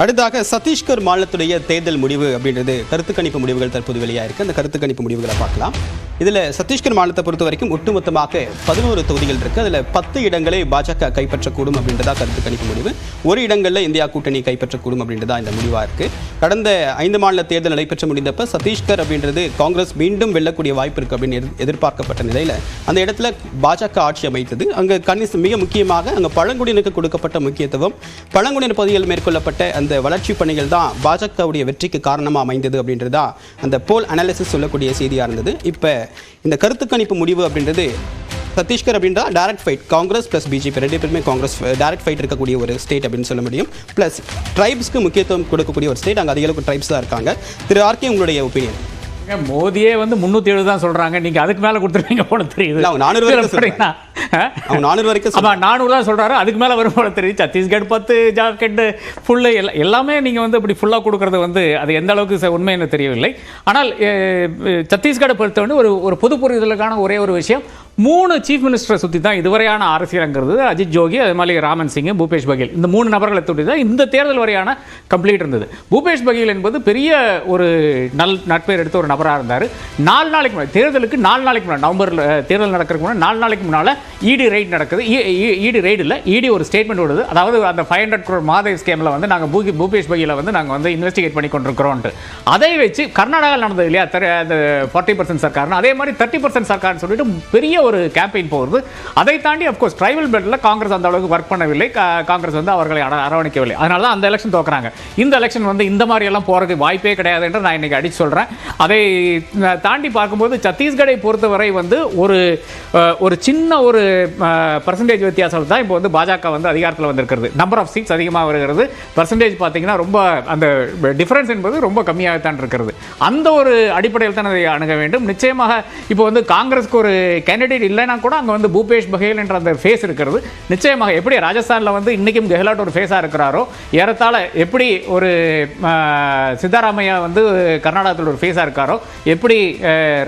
அடுத்ததாக சத்தீஸ்கர் மாநிலத்துடைய தேர்தல் முடிவு அப்படின்றது கருத்து கணிப்பு முடிவுகள் தற்போது வெளியாயிருக்கு. அந்த கருத்து கணிப்பு முடிவுகளை பார்க்கலாம். இதில் சத்தீஸ்கர் மாநிலத்தை பொறுத்த வரைக்கும் ஒட்டுமொத்தமாக பதினோரு தொகுதிகள் இருக்குது அதில் பத்து இடங்களை பாஜக கைப்பற்றக்கூடும் அப்படின்றதா கருத்து கணிப்பு முடிவு. ஒரு இடங்களில் இந்தியா கூட்டணி கைப்பற்றக்கூடும் அப்படின்றதா இந்த முடிவாக இருக்குது கடந்த ஐந்து மாநில தேர்தல் நடைபெற்று முடிந்தப்ப சத்தீஸ்கர் அப்படின்றது காங்கிரஸ் மீண்டும் வெல்லக்கூடிய வாய்ப்பு இருக்குது அப்படின்னு எதிர்பார்க்கப்பட்ட நிலையில் அந்த இடத்துல பாஜக ஆட்சி அமைத்தது. அங்கே கணிச மிக முக்கியமாக அங்கே பழங்குடியினருக்கு கொடுக்கப்பட்ட முக்கியத்துவம் பழங்குடியினர் பகுதியில் மேற்கொள்ளப்பட்ட அந்த வளர்ச்சி பணிகள் தான் பாஜகவுடைய வெற்றிக்கு காரணமாக அமைந்தது அப்படின்றது தான் அந்த போல் அனாலிசிஸ் சொல்லக்கூடிய செய்தியாக இருந்தது. இப்போ இந்த கருத்து கணிப்பு முடிவு அப்படின்றது சத்தீஸ்கர் அப்படின்றா direct fight Congress plus BJP ரெண்டு பேருமே காங்கிரஸ் டைரக்ட் ஃபைட் இருக்கக்கூடிய ஒரு ஸ்டேட் அப்படின்னு சொல்ல முடியும். ப்ளஸ் ட்ரைப்ஸ்க்கு முக்கியத்துவம் கொடுக்கக்கூடிய ஒரு ஸ்டேட் அங்கே அதிக அளவுக்கு ட்ரைப்ஸ் தான் இருக்காங்க. திரு ஆர்கே உங்களுடைய ஒப்பீனியன் மோதியே வந்து முந்நூற்றி எழுபது தான் சொல்கிறாங்க நீங்கள் அதுக்கு மேலே கொடுத்துருவீங்க போல தெரியுது. 400 வரைக்கும் நானூறு வரைக்கும் ஆமா நானூறு தான் சொல்றாரு. அதுக்கு மேல வரும் போல தெரியுது. சத்தீஸ்கர் பத்து ஜார்க்கண்ட் ஃபுல்லு எல்லாமே நீங்க வந்து இப்படி ஃபுல்லா கொடுக்கறது வந்து அது எந்த அளவுக்கு உண்மை என்று தெரியவில்லை. ஆனால் அஹ், சத்தீஸ்கரை பொறுத்தவரை ஒரு ஒரு பொது புரிதலுக்கான ஒரே ஒரு விஷயம் மூணு சீஃப் மினிஸ்டரை சுற்றி தான் இதுவரையான அரசியலங்கிறது அஜித் ஜோகி அது மாதிரி ராமன் சிங் பூபேஷ் பகேல். இந்த மூணு நபர்களை தொட்டி தான் இந்த தேர்தல் வரையான கம்ப்ளீட் இருந்தது. பூபேஷ் பகேல் என்பது பெரிய ஒரு நல் நட்பெயர் எடுத்த ஒரு நபராக இருந்தார். நாலு நாளைக்கு முன்னாடி தேர்தலுக்கு நாலு நாளைக்கு முன்னாடி நவம்பரில் தேர்தல் நடக்கிறதுக்கு முன்னாடி நாலு நாளைக்கு முன்னால் இடி ரைட் நடக்குது. இடி ரைடு இல்லை இடி ஒரு ஸ்டேட்மெண்ட் விடுது அதாவது அந்த ஃபைவ் ஹண்ட்ரட் குரோர் மாத ஸ்கேமில் வந்து நாங்கள் பூகி பூபேஷ் பகேலை வந்து நாங்கள் வந்து இன்வெஸ்டிகேட் பண்ணி கொண்டிருக்கிறோன்ட்டு அதை வச்சு கர்நாடகாவில் நடந்தது இல்லையா? அந்த ஃபார்ட்டி பர்சன்ட் சர்க்கார்னு. அதே மாதிரி தேர்ட்டி பர்சன்ட் சர்க்கார்னு சொல்லிட்டு பெரிய ஒரு கேம்பெயின் போகிறது அதை தாண்டி அஃப்கோர்ஸ் ட்ரைபல் பெல்ட்டில் காங்கிரஸ் அந்த அளவுக்கு ஒர்க் பண்ணவில்லை. காங்கிரஸ் வந்து அவர்களை அரவணைக்கவில்லை. அதனால தான் அந்த எலெக்ஷன் தோக்குறாங்க. இந்த எலெக்ஷன் வந்து இந்த மாதிரி எல்லாம் போகிறதுக்கு வாய்ப்பே கிடையாது என்று நான் இன்னைக்கு அடிச்சு சொல்கிறேன் அதை தாண்டி பார்க்கும்போது சத்தீஸ்கரை பொறுத்தவரை வந்து ஒரு ஒரு சின்ன ஒரு பர்சன்டேஜ் வித்தியாசம் தான் இப்போ வந்து பாஜக வந்து அதிகாரத்தில் வந்திருக்கிறது. நம்பர் ஆஃப் சீட்ஸ் அதிகமாக வருகிறது. பர்சன்டேஜ் பார்த்தீங்கன்னா ரொம்ப அந்த டிஃபரன்ஸ் என்பது ரொம்ப கம்மியாகத்தான் இருக்கிறது. அந்த ஒரு அடிப்படையில் தான் அதை அணுக வேண்டும். நிச்சயமாக இப்போ வந்து காங்கிரஸ்க்கு ஒரு கேண்டிடேட் இல்லைன்னா கூட அங்கே வந்து பூபேஷ் பகேல் என்ற அந்த ஃபேஸ் இருக்கிறது. நிச்சயமாக எப்படி ராஜஸ்தானில் வந்து இன்னைக்கும் கெஹ்லாட் ஒரு ஃபேஸாக இருக்கிறாரோ ஏறத்தாழ எப்படி ஒரு சித்தாராமையா வந்து கர்நாடகத்தில் ஒரு ஃபேஸாக இருக்காரோ எப்படி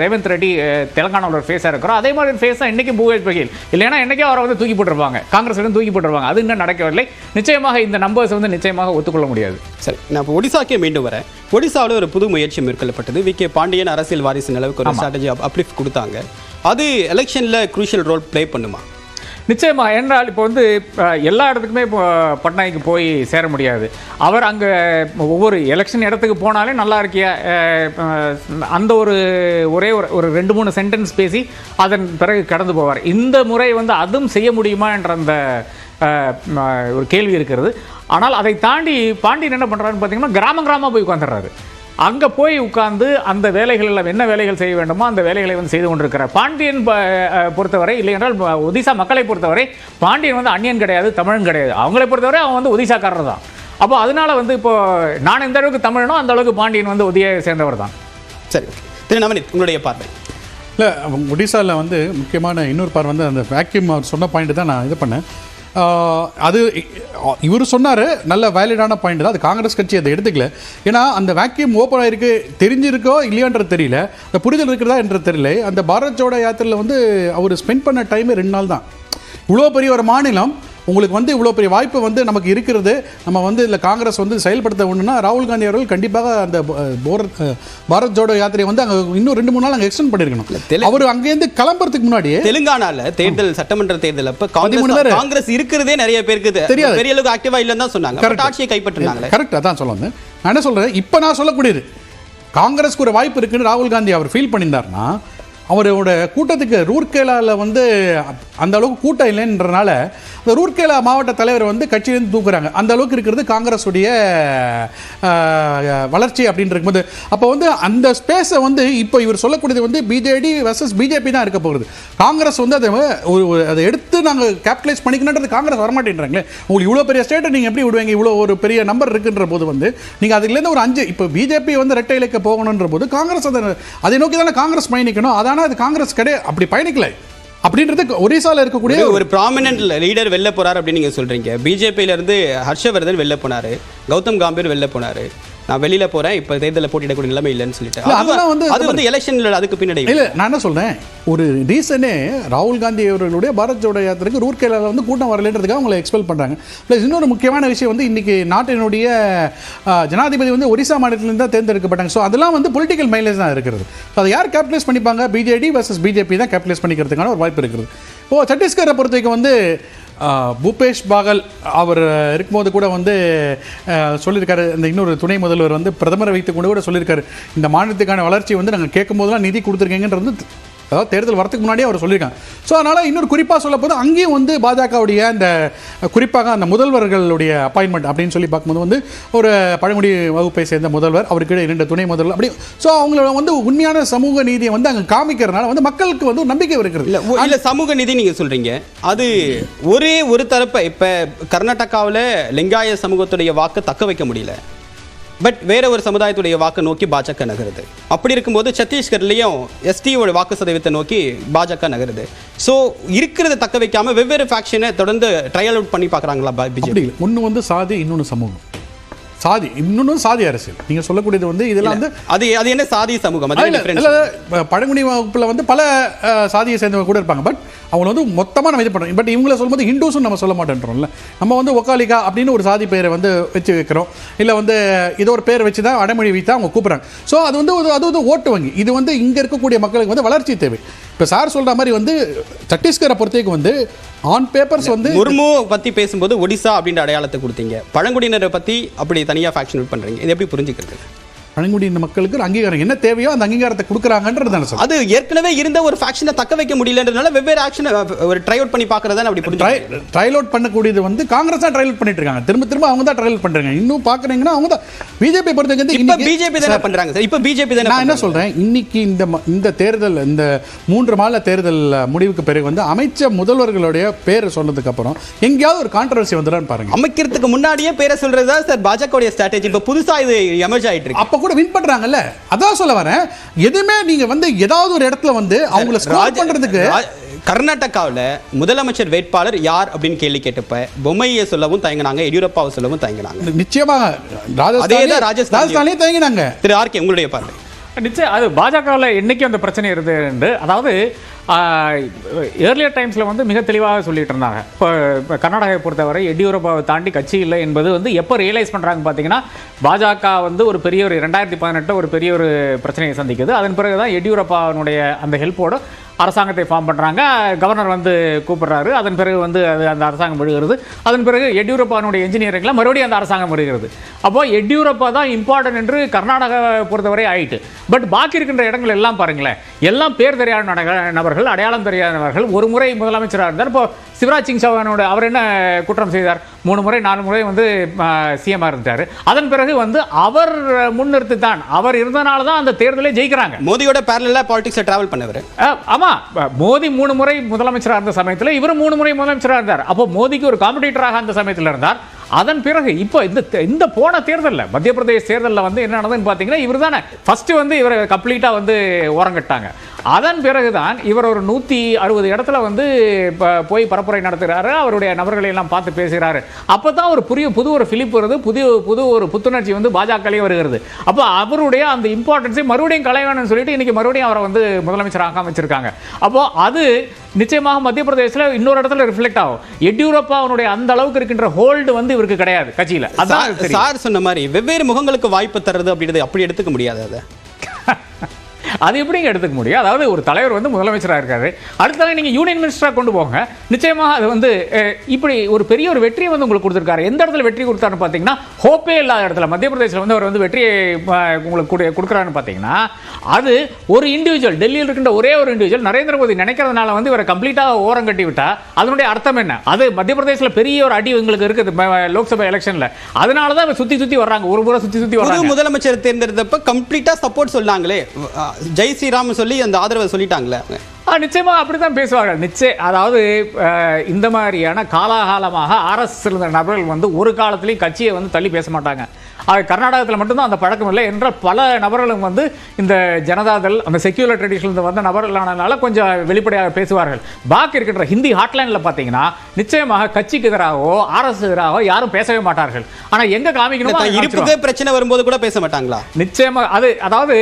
ரேவந்த் ரெட்டி தெலங்கானாவில் ஒரு ஃபேஸாக இருக்கிறோ அதே மாதிரி ஃபேஸ் தான் இன்னைக்கும் பூபேஷ் பகேல். இல்லைன்னா இன்னைக்கே அவரை வந்து தூக்கி போட்டிருப்பாங்க. காங்கிரஸ் வந்து தூக்கி போட்டிருப்பாங்க. அது இன்னும் நடக்கவில்லை. நிச்சயமாக இந்த நம்பர்ஸ் வந்து நிச்சயமாக ஒத்துக்கொள்ள முடியாது. சரி நான் இப்போ ஒடிசாக்கே மீண்டும் வரேன். ஒடிசாவில் ஒரு புது முயற்சி மேற்கொள்ளப்பட்டது. வி கே பாண்டியன் அரசியல் வாரிசு அளவுக்கு ஒரு ஸ்ட்ராட்டஜி அப்லிஃப்ட் கொடுத்தாங்க. அது எலெக்ஷனில் குரூஷியல் ரோல் ப்ளே பண்ணுமா? நிச்சயமா என்றால் இப்போ வந்து எல்லா இடத்துக்குமே இப்போ பட்நாய்க்கு போய் சேர முடியாது. அவர் அங்கே ஒவ்வொரு எலெக்ஷன் இடத்துக்கு போனாலே நல்லா இருக்கியா அந்த ஒரு ஒரே ஒரு ஒரு ரெண்டு மூணு சென்டென்ஸ் பேசி அதன் பிறகு கடந்து போவார். இந்த முறை வந்து அதுவும் செய்ய முடியுமா என்ற அந்த ஒரு கேள்வி இருக்கிறது. ஆனால் அதை தாண்டி பாண்டியன் என்ன பண்ணுறாருன்னு பார்த்தீங்கன்னா கிராம கிராமமாக போய் உட்காந்துடுறாரு அங்கே போய் உட்கார்ந்து அந்த வேலைகள் எல்லாம் என்ன வேலைகள் செய்ய வேண்டுமோ அந்த வேலைகளை வந்து செய்து கொண்டிருக்கிறார். பாண்டியன் பொறுத்தவரை இல்லை என்றால் ஒடிசா மக்களை பொறுத்தவரை பாண்டியன் வந்து அந்நியன் கிடையாது தமிழன் கிடையாது. அவங்களை பொறுத்தவரை அவன் வந்து ஒடிசாக்காரர் தான். அப்போ அதனால வந்து இப்போ நான் எந்த அளவுக்கு தமிழனோ அந்த அளவுக்கு பாண்டியன் வந்து ஒதியை சேர்ந்தவர் தான். சரி. திரு நவனித் உங்களுடைய பார்வை. இல்லை ஒடிசாவில் வந்து முக்கியமான இன்னொரு பார் வந்து அந்த வேக்யூம் அவர் சொன்ன பாயிண்ட் தான் நான் இது பண்ணேன். அது இவர் சொன்னார் நல்ல வேலிடான பாயிண்ட் தான். அது காங்கிரஸ் கட்சி அதை எடுத்துக்கல. ஏன்னா அந்த வேக்யூம் ஓப்பன் ஆயிருக்கு. தெரிஞ்சிருக்கோ இல்லையான்றது தெரியல. அந்த புரிதல் இருக்கிறதா என்றது தெரியல. அந்த பாரத் ஜோடா யாத்திரையில் வந்து அவர் ஸ்பெண்ட் பண்ண டைமே ரெண்டு நாள் தான். இவ்வளோ பெரிய ஒரு மாநிலம் உங்களுக்கு வந்து இவ்வளோ பெரிய வாய்ப்பு வந்து நமக்கு இருக்கிறது. நம்ம வந்து இதில் காங்கிரஸ் வந்து செயல்படுத்த ஒன்றுனா ராகுல் காந்தி அவர்கள் கண்டிப்பாக அந்த ப- போரத் ஜோடோ யாத்திரையை வந்து அங்கே இன்னும் ரெண்டு மூணு நாள் அங்கே எக்ஸ்டெண்ட் பண்ணியிருக்கணும் அவர் அங்கேருந்து கிளம்புறதுக்கு முன்னாடியே தெலுங்கானால தேர்தல் சட்டமன்ற தேர்தல். அப்ப காங்கிரஸ் பேரு. காங்கிரஸ் இருக்கிறதே நிறைய பேருக்கு தெரியாது. பெரிய அளவுக்கு ஆக்டிவா இல்லைன்னு தான் சொன்னாங்க. ஆட்சியை கைப்பற்றினாங்களே. கரெக்ட் அதான் சொல்ல வந்தேன். நான் என்ன சொல்கிறேன் இப்போ நான் சொல்லக்கூடியது காங்கிரஸ்க்கு ஒரு வாய்ப்பு இருக்குன்னு ராகுல் காந்தி அவர் ஃபீல் பண்ணியிருந்தாருன்னா அவரோட கூட்டத்துக்கு ரூர்கேலாவில் வந்து அந்த அளவுக்கு கூட்டம் இல்லைன்றனால இந்த ரூர்கேலா மாவட்ட தலைவர் வந்து கட்சியிலேருந்து தூக்குறாங்க. அந்த அளவுக்கு இருக்கிறது காங்கிரஸுடைய வளர்ச்சி அப்படின்னு இருக்கும்போது. அப்போ வந்து அந்த ஸ்பேஸை வந்து இப்போ இவர் சொல்லக்கூடியது வந்து பிஜேடி வர்சஸ் பிஜேபி தான் இருக்க போகிறது காங்கிரஸ் வந்து அதை ஒரு அதை எடுத்து நாங்கள் கேபிட்டலைஸ் பண்ணிக்கணுன்றது காங்கிரஸ் வரமாட்டேன்றாங்களே. உங்களுக்கு இவ்வளோ பெரிய ஸ்டேட்டை நீங்கள் எப்படி விடுவீங்க? இவ்வளோ ஒரு பெரிய நம்பர் இருக்குன்ற போது வந்து நீங்கள் அதுலேருந்து ஒரு அஞ்சு இப்போ பிஜேபி வந்து ரெட்டை இலக்க போகணுன்ற போது காங்கிரஸ் அதை அதை நோக்கி தானே காங்கிரஸ் பயணிக்கணும். அதான அது காங்கிரஸ் கிடையாது அப்படி பயணிக்கல. அப்படின்றது ஒரிசால இருக்கக்கூடிய ஒரு- ஒரு ப்ராமினன்ட் லீடர் வெளில போறார் அப்படின்னு நீங்க சொல்றீங்க. பிஜேபியில இருந்து ஹர்ஷவர்தன் வெளில போனாரு. கௌதம் காம்பீர் வெளில போனாரு. நான் வெளியில போறேன் இப்ப தேர்தலில் போட்டியிடக்கூடிய நிலைமை இல்லைன்னு சொல்லிட்டு. அதெல்லாம் வந்து- அது வந்து எலெக்ஷன்ல அதுக்கு பின்னாடி இல்ல நான் என்ன சொல்றேன்? ஒரு ரீசனே ராகுல் காந்தி அவர்களுடைய பாரத் ஜோடோ யாத்திரைக்கு ரூர்கேலால வந்து கூட்டம் வரலன்றதுக்காக அவங்களை எக்ஸ்பெல் பண்றாங்க. ப்ளஸ் இன்னொரு முக்கியமான விஷயம் வந்து இன்னைக்கு நாட்டினுடைய ஜனாதிபதி வந்து ஒரிசா மாநிலத்திலிருந்து தான் தேர்ந்தெடுக்கப்பட்டாங்க. ஸோ அதெல்லாம் வந்து பொலிட்டிக்கல் மைலேஜ் தான் இருக்கிறது. So அதை யார் கேபிட்டலைஸ் பண்ணிப்பாங்க? பிஜேடி வர்சஸ் பிஜேபி தான் கேபிட்டலைஸ் பண்ணிக்கிறதுக்கான ஒரு வாய்ப்பு இருக்குது. ஓ சத்தீஸ்கரை பொறுத்த வரைக்கும் வந்து பூபேஷ் பாகல் அவர் இருக்கும்போது கூட வந்து சொல்லியிருக்காரு. இந்த இன்னொரு துணை முதல்வர் வந்து பிரதமரை வைத்து கொண்டு கூட சொல்லியிருக்காரு. இந்த மாநிலத்துக்கான வளர்ச்சி வந்து நாங்கள் கேட்கும் போதெல்லாம் நிதி கொடுத்துருக்கீங்கன்றது வந்து அதாவது தேர்தல் வரதுக்கு முன்னாடியே அவர் சொல்லியிருக்காங்க. ஸோ அதனால் இன்னொரு குறிப்பாக சொல்ல போது அங்கேயும் வந்து பாஜகவுடைய அந்த குறிப்பாக அந்த முதல்வர்களுடைய அப்பாயின்மெண்ட் அப்படின்னு சொல்லி பார்க்கும்போது வந்து ஒரு பழங்குடி வகுப்பை சேர்ந்த முதல்வர் அவருக்கு இரண்டு துணை முதல்வர் அப்படி ஸோ அவங்களோட வந்து உண்மையான சமூக நீதியை வந்து அங்கே காமிக்கிறதுனால வந்து மக்களுக்கு வந்து ஒரு நம்பிக்கை இருக்கிறது இல்லை இல்லை சமூக நீதி நீங்கள் சொல்கிறீங்க அது ஒரே ஒரு தரப்பை இப்போ கர்நாடகாவில் லிங்காய சமூகத்துடைய வாக்கு தக்க வைக்க முடியல. பட் வேற ஒரு சமுதாயத்துடைய வாக்கு நோக்கி பாஜக நகருது. அப்படி இருக்கும்போது சத்தீஸ்கர்லயும் எஸ்டியோட வாக்கு சதவீதத்தை நோக்கி பாஜக நகருது. ஸோ இருக்கிறத தக்க வைக்காம வெவ்வேறு ஃபேக்ஷனை தொடர்ந்து ட்ரையல் அவுட் பண்ணி பார்க்கறாங்களா பிஜேபி ஒன்று வந்து சாதி இன்னொன்று சமூகம். சாதி இன்னொன்று சாதி அரசியல். நீங்கள் சொல்லக்கூடியது வந்து இதெல்லாம் வந்து அது அது என்ன சாதி சமூகம்? பழங்குடி வகுப்புல வந்து பல சாதியை சேர்ந்தவங்க கூட இருப்பாங்க. பட் அவங்க வந்து மொத்தமா நம்ம இது பண்ணுறோம் பட் இவங்கள சொல்லும்போது ஹிந்துஸும் நம்ம சொல்ல மாட்டேன்றோம்ல. நம்ம வந்து ஒக்காலிகா அப்படின்னு ஒரு சாதி பேரை வந்து வச்சு வைக்கிறோம். இல்லை வந்து ஏதோ ஒரு பேர் வச்சு தான் அடைமொழி வைத்தா அவங்க கூப்பிட்றாங்க. ஸோ அது வந்து அது வந்து ஓட்டு வங்கி. இது வந்து இங்கே இருக்கக்கூடிய மக்களுக்கு வந்து வளர்ச்சி தேவை. இப்போ சார் சொல்ற மாதிரி வந்து சத்தீஸ்கரை பொறுத்தவரைக்கும் வந்து ஆன் பேப்பர்ஸ் வந்து முர்மு பத்தி பேசும்போது ஒடிசா அப்படின்ற அடையாளத்தை கொடுத்தீங்க. பழங்குடியினரை பத்தி அப்படி தனியா ஃபேக்ஷன் பண்ணுறீங்க பண்றீங்க. இது எப்படி புரிஞ்சுக்கிறது பழங்குடியின மக்களுக்கு ஒரு அங்கீகாரம். என்ன தேவையோ அந்த அங்கீகாரத்தை கொடுக்குறாங்கன்றது சொல்றேன். அது ஏற்கனவே இருந்த ஒரு ஃபேக்ஷனை தக்க வைக்க முடியலன்றதுனால வெவ்வேறு ஆக்ஷன் ஒரு ட்ரை அவுட் பண்ணி பார்க்கறதா அப்படி புரிஞ்சு அவுட் பண்ணக்கூடியது வந்து காங்கிரஸ் தான் அவுட் பண்ணிட்டு இருக்காங்க திரும்ப திரும்ப அவங்க தான் ட்ரையல் பண்றாங்க. இன்னும் பாக்குறீங்கன்னா அவங்க தான். பிஜேபி பொறுத்தவரைக்கும் வந்து இப்ப பிஜேபி தானே பண்றாங்க? சார் இப்ப பிஜேபி தானே நான் என்ன. சொல்றேன்? இன்னைக்கு இந்த இந்த தேர்தல் இந்த மூன்று மாநில தேர்தல் முடிவுக்கு பிறகு வந்து அமைச்ச முதல்வர்களுடைய பேர் சொன்னதுக்கு அப்புறம் எங்கேயாவது ஒரு கான்ட்ரவர்சி வந்துடான்னு பாருங்க. அமைக்கிறதுக்கு முன்னாடியே பேரை சொல்றதா சார் பாஜகவுடைய ஸ்ட்ராட்டஜி இப்ப புதுசா இது எமர்ஜ் ஆயிட்டு இருக்கு அப்ப கூட வின் பண்றாங்கல்ல? அதான் சொல்ல வரேன். எதுவுமே நீங்க வந்து ஏதாவது ஒரு இடத்துல வந்து அவங்கள ஸ்கோர் பண்றதுக்கு கர்நாடகாவுல முதலமைச்சர் வேட்பாளர் யார் அப்படின்னு கேள்வி கேட்டப்ப பொம்மையை சொல்லவும் தயங்கினாங்க எடியூரப்பாவை சொல்லவும் தயங்கினாங்க. நிச்சயமாக ராஜஸ்தானே அதேதான் ராஜஸ்தான்லயும். ராஜஸ்தானே தயங்கினாங்க. திரு ஆர்கே உங்களுடைய பார்வை. நிச்சயம் அது பாஜகவில் என்னைக்கும் அந்த பிரச்சனை இருந்து அதாவது ஏர்லியர் டைம்ஸில் வந்து மிக தெளிவாக சொல்லிட்டு இருந்தாங்க. இப்போ இப்போ கர்நாடகாவை பொறுத்தவரை எடியூரப்பாவை தாண்டி கட்சி இல்லை என்பது வந்து எப்போ ரியலைஸ் பண்ணுறாங்க பார்த்தீங்கன்னா பாஜக வந்து ஒரு பெரிய ஒரு ரெண்டாயிரத்தி பதினெட்டு ஒரு பெரிய ஒரு பிரச்சனையை சந்திக்குது. அதன் பிறகு தான் எடியூரப்பாவினுடைய அந்த ஹெல்ப்போடு அரசாங்கத்தை ஃபார்ம் பண்ணுறாங்க கவர்னர் வந்து கூப்பிடுறாரு. அதன் பிறகு வந்து அது அந்த அரசாங்கம் விழுகிறது. அதன் பிறகு எடியூரப்பானுடைய இன்ஜினியரிங்கில் மறுபடியும் அந்த அரசாங்கம் வருகிறது அப்போது எடியூரப்பா தான் இம்பார்ட்டன்ட் என்று கர்நாடகா பொறுத்தவரை ஆயிட்டு. பட் பாக்கி இருக்கின்ற இடங்கள் எல்லாம் பாருங்களேன். எல்லாம் பேர் தெரியாத நபர்கள் அடையாளம் தெரியாதவர்கள் ஒரு முறை முதலமைச்சராக இருந்தார் இப்போ சிவராஜ் சிங் சௌஹானோட அவர் என்ன குற்றம் செய்தார்? மூணு முறை நாலு முறை வந்து சிஎம் இருந்துட்டார் அதன் பிறகு வந்து அவர் முன்னிறுத்தி தான் அவர் இருந்தனால தான் அந்த தேர்தலை ஜெயிக்கிறாங்க. மோதியோட பேரலா பாலிடிக்ஸை டிராவல் பண்ணவர். அஹ், ஆமா. ப- மோடி மூணு முறை முதலமைச்சராக இருந்த சமயத்தில் இவரும் மூணு முறை முதலமைச்சராக இருந்தார். அப்போ மோடிக்கு ஒரு காம்படிட்டராக அந்த சமயத்தில் இருந்தார். அதன் பிறகு இப்போ இந்த இந்த போன தேர்தலில் மத்திய பிரதேஷ் தேர்தலில் வந்து என்ன நடந்ததுன்னு பார்த்தீங்கன்னா இவர் தானே ஃபர்ஸ்ட் வந்து இவரை கம்ப்ளீட்டாக வந்து ஓரங்கட்டாங்க. அதன் பிறகுதான் இவர் ஒரு நூற்றி அறுபது இடத்துல வந்து இப்போ போய் பரப்புரை நடத்துகிறாரு அவருடைய நபர்களை எல்லாம் பார்த்து பேசுகிறாரு. அப்போ தான் ஒரு புதிய புது ஒரு ஃபிலிப் வருது. புதிய புது ஒரு புத்துணர்ச்சி வந்து பாஜகலேயே வருகிறது. அப்போ அவருடைய அந்த இம்பார்ட்டன்ஸை மறுபடியும் களைய வேணும்னு சொல்லிட்டு இன்னைக்கு மறுபடியும் அவரை வந்து முதலமைச்சராக வச்சிருக்காங்க. அப்போ அது நிச்சயமாக மத்திய பிரதேசத்தில் இன்னொரு இடத்துல ரிஃப்ளெக்ட் ஆகும். எடியூரப்பா அவனுடைய அந்த அளவுக்கு இருக்கின்ற ஹோல்டு வந்து இவருக்கு கிடையாது கட்சியில. அதான். சார் சொன்ன மாதிரி வெவ்வேறு முகங்களுக்கு வாய்ப்பு தர்றது அப்படின்றது அப்படி எடுத்துக்க முடியாது அதை. அது எப்படிங்க எடுத்துக்க முடியும்? அதாவது ஒரு தலைவர் வந்து முதலமைச்சராக இருக்காரு. அடுத்த நீங்கள் யூனியன் மினிஸ்டராக கொண்டு போங்க. நிச்சயமாக அது வந்து இப்படி ஒரு பெரிய ஒரு வெற்றியை வந்து உங்களுக்கு கொடுத்துருக்காரு. எந்த இடத்துல வெற்றி கொடுத்தாருன்னு பார்த்தீங்கன்னா ஹோப்பே இல்லாத இடத்துல. மத்திய பிரதேசத்தில் வந்து அவர் வந்து வெற்றியை உங்களுக்கு கொடு- கொடுக்குறாருன்னு பார்த்தீங்கன்னா அது ஒரு இண்டிவிஜுவல் டெல்லியில் இருக்கின்ற ஒரே ஒரு இண்டிவிஜுவல் நரேந்திர மோடி நினைக்கிறதுனால வந்து இவரை கம்ப்ளீட்டாக ஓரம் கட்டி விட்டா அதனுடைய அர்த்தம் என்ன? அது மத்திய பிரதேசத்தில் பெரிய ஒரு அடி உங்களுக்கு இருக்குது லோக்சபா எலெக்ஷன்ல. அதனால தான் சுற்றி சுற்றி வர்றாங்க. ஒரு முறை சுற்றி சுற்றி வர்றாங்க. முதலமைச்சர் தேர்ந்தெடுத்தப்ப கம்ப்ளீட்டா சப்போர்ட் சொன்னாங்களே ஜெய் ஸ்ரீராம் சொல்லி அந்த ஆதரவை சொல்லிட்டாங்களே. அவங்க நிச்சயமாக அப்படி தான் பேசுவார்கள். நிச்சயம் அதாவது இந்த மாதிரியான காலாகாலமாக அரசு இருந்த நபர்கள் வந்து ஒரு காலத்துலேயும் கட்சியை வந்து தள்ளி பேச மாட்டாங்க. ஆக கர்நாடகத்தில் மட்டும்தான் அந்த பழக்கம் இல்லை என்றால் பல நபர்களும் வந்து இந்த ஜனதாதள் அந்த செக்யூலர் ட்ரெடிஷனில் வந்த நபர்களானனால கொஞ்சம் வெளிப்படையாக பேசுவார்கள். பாக்கி இருக்கின்ற ஹிந்தி ஹாட்லைனில் பார்த்தீங்கன்னா நிச்சயமாக கட்சிக்கு எதிராகவோ ஆர்எஸ் எதிராகவோ யாரும் பேசவே மாட்டார்கள். ஆனா எங்க காமிக்கணுமோ. இருப்புக்கே பிரச்சனை வரும்போது கூட பேச மாட்டாங்களா? நிச்சயமா அது அதாவது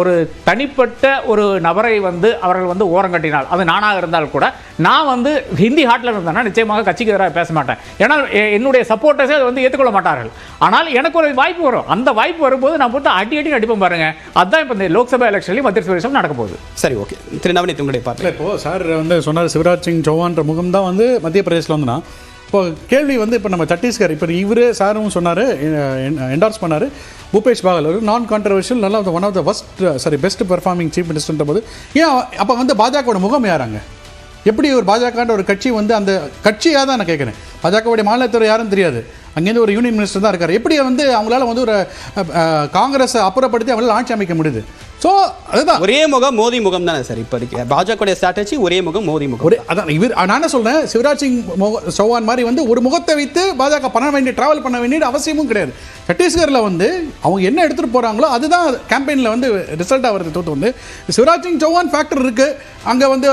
ஒரு தனிப்பட்ட ஒரு நபரை வந்து அவர்கள் வந்து ஓரம் கட்டினால் அது நானாக இருந்தால் கூட நான் வந்து ஹிந்தி ஹாட்ல இருந்தேன்னா நிச்சயமாக கட்சிக்கு எதிராக பேச மாட்டேன். ஏன்னா என்னுடைய சப்போர்ட்டர்ஸே அதை வந்து ஏற்றுக்கொள்ள மாட்டார்கள். ஆனால் எனக்கு ஒரு வாய்ப்பு வரும். அந்த வாய்ப்பு வரும்போது நான் போட்டு அடி அடி அடிப்போம் பாருங்க. அதுதான் இப்போ இந்த லோக்சபா எலெக்ஷன்லையும் மத்திய பிரதேசம் நடக்க போகுது. சரி ஓகே. திரு உங்களுடைய பார்வை. இல்லை இப்போ சார் வந்து சொன்னார் சிவராஜ் சிங் சௌஹான்ற முகம் தான் வந்து மத்திய பிரதேசில் வந்துனா. இப்போ கேள்வி வந்து இப்போ நம்ம சத்தீஸ்கர் இப்போ இவரு சாரும் சொன்னார் என்டார்ஸ் பண்ணார். பூபேஷ் பாகல் ஒரு நான் கான்ட்ரவர்ஷியல் நல்லா one of the first sorry best performing chief மினிஸ்டர்ன்ற போது ஏன் அப்போ வந்து பாஜகவோட முகம் யாராங்க எப்படி ஒரு பாஜகன்ற ஒரு கட்சி வந்து அந்த கட்சியாக தான் நான் கேட்குறேன் பாஜகவுடைய மாநிலத்தவர் யாரும் தெரியாது. அங்கேருந்து ஒரு யூனியன் மினிஸ்டர் தான் இருக்கார். எப்படி வந்து அவங்களால வந்து ஒரு காங்கிரஸை அப்புறப்படுத்தி அவங்களால ஆட்சி அமைக்க முடியுது? ஸோ அதுதான். ஒரே முகம் மோதி முகம் தானே சார் இப்போதைக்கு? பாஜக ஸ்ட்ராட்டஜி ஒரே முகம் மோதி முகம். ஒரே அதான் இவர் நான் என்ன சொல்றேன் சிவராஜ் சிங் சௌஹான் மாதிரி வந்து ஒரு முகத்தை வைத்து பாஜக பண்ண வேண்டிய டிராவல் பண்ண வேண்டிய அவசியமும் கிடையாது. சத்தீஸ்கரில் வந்து அவங்க என்ன எடுத்துட்டு போறாங்களோ அதுதான் கேம்பெயினில் வந்து ரிசல்ட்டாக வருது தோத்து வந்து. சிவராஜ் சிங் சௌஹான் ஃபேக்டர் இருக்கு. அங்கே வந்து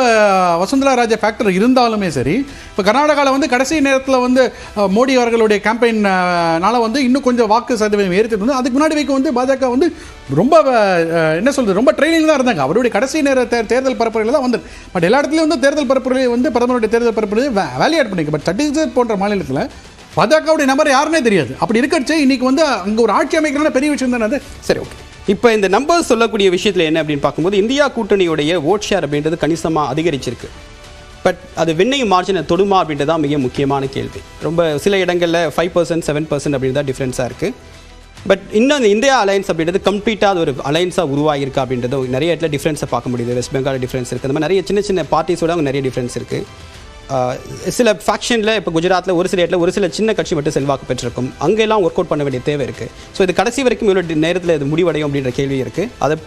வசுந்தரா ராஜா ஃபேக்டர் இருந்தாலுமே சரி இப்போ கர்நாடகாவில் வந்து கடைசி நேரத்தில் வந்து மோடி அவர்களுடைய கேம்பெயின்னால வந்து இன்னும் கொஞ்சம் வாக்கு சதவீதம் ஏறிட்டு வந்து அதுக்கு முன்னாடி வரைக்கும் வந்து பாஜக வந்து ரொம்ப என்ன சொல்றது ரொம்ப ட்ரைனிங் தான் இருந்தாங்க. அவருடைய கடைசி நேர தேர்தல் பரப்புரையில் தான் வந்து பட் எல்லா இடத்துலையும் வந்து தேர்தல் பரப்புரையை வந்து பிரதமருடைய தேர்தல் பரப்புரையை வேலியேட் பண்ணிக்க. பட் சட்டீஸ்கர் போன்ற மாநிலத்தில் பாஜகவுடைய நம்பர் யாருன்னே தெரியாது. அப்படி இருக்கச்சே இன்னைக்கு வந்து அங்கே ஒரு ஆட்சி அமைக்கிறனா பெரிய விஷயம் தானே அது? சரி ஓகே இப்போ இந்த நம்பர் சொல்லக்கூடிய விஷயத்தில் என்ன அப்படின்னு பார்க்கும்போது இந்தியா கூட்டணியுடைய ஓட் ஷேர் அப்படின்றது கணிசமாக அதிகரிச்சிருக்கு. பட் அது வெண்ணெய் மார்ஜினை தொடுமா அப்படின்றது தான் மிக முக்கியமான கேள்வி. ரொம்ப சில இடங்களில் ஃபைவ் பர்சன்ட் செவன் பர்சன்ட் அப்படின்னு தான் டிஃப்ரென்ஸாக இருக்குது பட் இன்னும் இந்த இந்தியா அலையன்ஸ் அப்படின்றது கம்ப்ளீட்டாக அது ஒரு அலையன்ஸாக உருவாகிருக்கு அப்படின்றது நிறைய இடத்துல டிஃப்ரென்ஸை பார்க்க முடியுது. வெஸ்ட் பெங்கால் டிஃப்ரென்ஸ் இருக்குது அந்த மாதிரி நிறைய சின்ன சின்ன பார்ட்டிஸோட அவங்க நிறைய டிஃப்ரென்ஸ் இருக்குது சில ஃபேக்ஷனில் இப்போ குஜராத்தில் ஒரு சில இடத்துல ஒரு சில சின்ன கட்சி மட்டும் செல்வாக்கு பெற்றிருக்கும். அங்கெல்லாம் ஒர்க் அவுட் பண்ண வேண்டிய தேவை இருக்குது ஸோ இது கடைசி வரைக்கும் இவ்வளோ நேரத்தில் இது முடிவடையும் அப்படின்ற கேள்வி இருக்குது அதை